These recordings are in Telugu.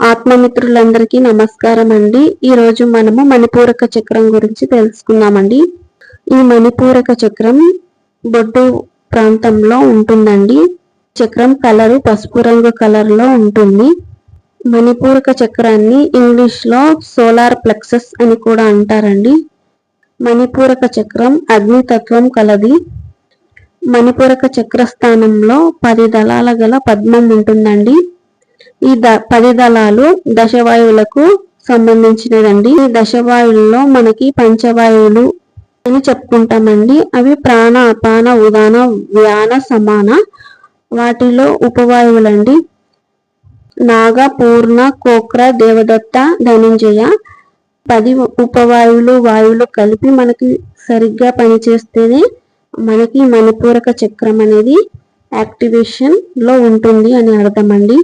ఆత్మమిత్రులందరికీ నమస్కారం అండి ఈరోజు మనము మణిపూరక చక్రం గురించి తెలుసుకుందామండి. ఈ మణిపూరక చక్రం బొడ్డు ప్రాంతంలో ఉంటుందండి. చక్రం కలరు పసుపు రంగు కలర్లో ఉంటుంది. మణిపూరక చక్రాన్ని ఇంగ్లీష్లో సోలార్ ప్లెక్సస్ అని కూడా అంటారండి. మణిపూరక చక్రం అగ్నితత్వం కలది. మణిపూరక చక్ర స్థానంలో పది దళాల గల పద్మం ఉంటుందండి. ఈ ద పది దళాలు దశవాయువులకు సంబంధించినదండి. ఈ దశవాయువుల్లో మనకి పంచవాయువులు అని చెప్పుకుంటామండి. అవి ప్రాణ అపాన ఉదాన వ్యాన సమాన వాటిలో ఉపవాయువులండి. నాగ పూర్ణ కోక్ర దేవదత్త ధనంజయ పది ఉపవాయువులు వాయువులు కలిపి మనకి సరిగ్గా పనిచేస్తేనే మనకి మణిపూరక చక్రం అనేది యాక్టివేషన్లో ఉంటుంది అని అర్థమండి.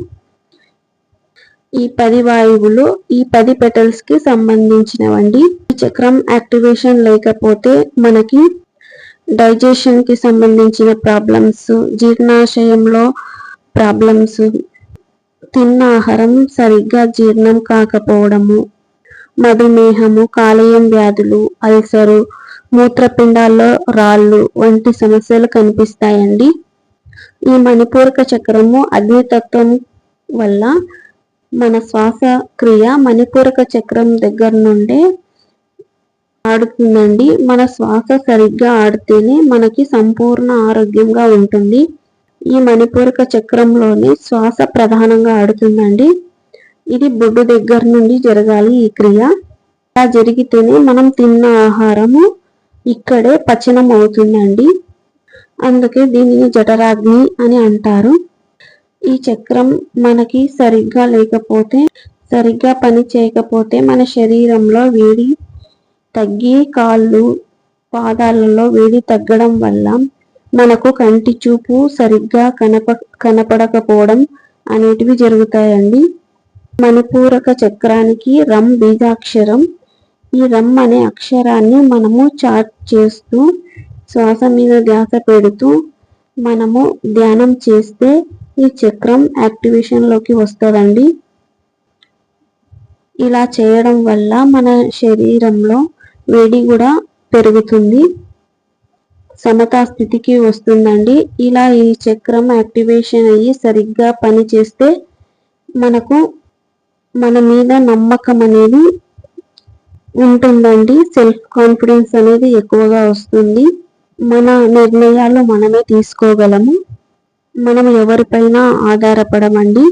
ఈ పది వాయువులు ఈ పది పెటల్స్కి సంబంధించినవండి. ఈ చక్రం యాక్టివేషన్ లేకపోతే మనకి డైజెషన్కి సంబంధించిన ప్రాబ్లమ్స్ జీర్ణాశయంలో ప్రాబ్లమ్స్ తిన్న ఆహారం సరిగ్గా జీర్ణం కాకపోవడము మధుమేహము కాలేయం వ్యాధులు అల్సరు మూత్రపిండాల్లో రాళ్ళు వంటి సమస్యలు కనిపిస్తాయండి. ఈ మణిపూరక చక్రము అగ్నితత్వం వల్ల మన శ్వాస క్రియ మణిపూరక చక్రం దగ్గర నుండే ఆడుతుందండి. మన శ్వాస సరిగ్గా ఆడితేనే మనకి సంపూర్ణ ఆరోగ్యంగా ఉంటుంది. ఈ మణిపూరక చక్రంలోనే శ్వాస ప్రధానంగా ఆడుతుందండి. ఇది బొడ్డు దగ్గర నుండి జరగాలి ఈ క్రియ. అలా జరిగితేనే మనం తిన్న ఆహారము ఇక్కడే పచనం అవుతుందండి అందుకే దీనిని జఠరాగ్ని అని అంటారు. ఈ చక్రం మనకి సరిగ్గా లేకపోతే సరిగ్గా పని చేయకపోతే మన శరీరంలో వేడి తగ్గి కాళ్ళు పాదాలలో వేడి తగ్గడం వల్ల మనకు కంటి చూపు సరిగ్గా కనప కనపడకపోవడం అనేటివి జరుగుతాయండి. మణిపూరక చక్రానికి రమ్ బీజాక్షరం. ఈ రమ్ అనే అక్షరాన్ని మనము చాట్ చేస్తూ శ్వాస మీద ధ్యాస పెడుతూ మనము ధ్యానం చేస్తే ఈ చక్రం యాక్టివేషన్లోకి వస్తుందండి. ఇలా చేయడం వల్ల మన శరీరంలో వేడి కూడా పెరుగుతుంది. సమతా స్థితికి వస్తుందండి. ఇలా ఈ చక్రం యాక్టివేషన్ అయ్యి సరిగ్గా పని చేస్తే మనకు మన మీద నమ్మకం అనేది ఉంటుందండి. సెల్ఫ్ కాన్ఫిడెన్స్ అనేది ఎక్కువగా వస్తుంది. మన నిర్ణయాలు మనమే తీసుకోగలము. మనం ఎవరిపైన ఆధారపడమండి.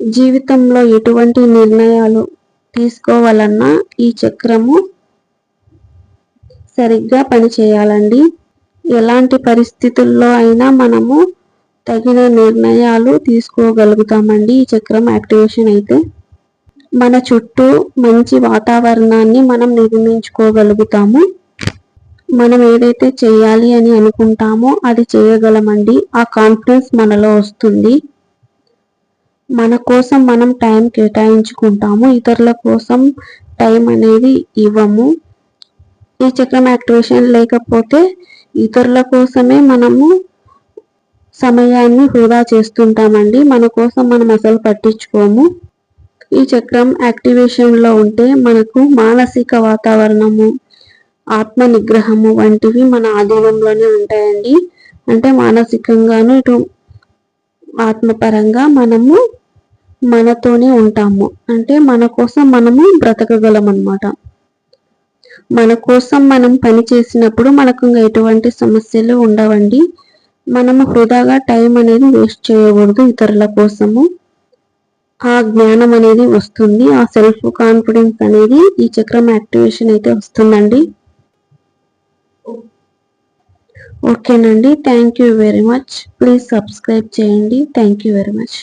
జీవితంలో ఎటువంటి నిర్ణయాలు తీసుకోవాలన్నా ఈ చక్రము సరిగ్గా పనిచేయాలండి. ఎలాంటి పరిస్థితుల్లో అయినా మనము తగిన నిర్ణయాలు తీసుకోగలుగుతామండి ఈ చక్రం యాక్టివేషన్ అయితే. మన చుట్టూ మంచి వాతావరణాన్ని మనం నిర్మించుకోగలుగుతాము. మనం ఏదైతే చేయాలి అని అనుకుంటామో అది చేయగలమండి. ఆ కాన్ఫిడెన్స్ మనలో వస్తుంది. మన కోసం మనం టైం కేటాయించుకుంటాము. ఇతరుల కోసం టైం అనేది ఇవ్వము. ఈ చక్రం యాక్టివేషన్ లేకపోతే ఇతరుల కోసమే మనము సమయాన్ని వృధా చేస్తుంటామండి. మన కోసం మనం అసలు పట్టించుకోము. ఈ చక్రం యాక్టివేషన్లో ఉంటే మనకు మానసిక వాతావరణము ఆత్మ నిగ్రహము వంటివి మన ఆధీనంలోనే ఉంటాయండి. అంటే మానసికంగాను ఇటు ఆత్మపరంగా మనము మనతోనే ఉంటాము. అంటే మన కోసం మనము బ్రతకగలం అనమాట మన కోసం మనం పని చేసినప్పుడు మనకు ఎటువంటి సమస్యలు ఉండవండి. మనము హృదాగా టైం అనేది వేస్ట్ చేయకూడదు ఇతరుల కోసము. ఆ జ్ఞానం అనేది వస్తుంది. ఆ సెల్ఫ్ కాన్ఫిడెన్స్ అనేది ఈ చక్రం యాక్టివేషన్ అయితే వస్తుందండి. ఓకేనండి. Thank you very much please subscribe చేయండి. Thank you very much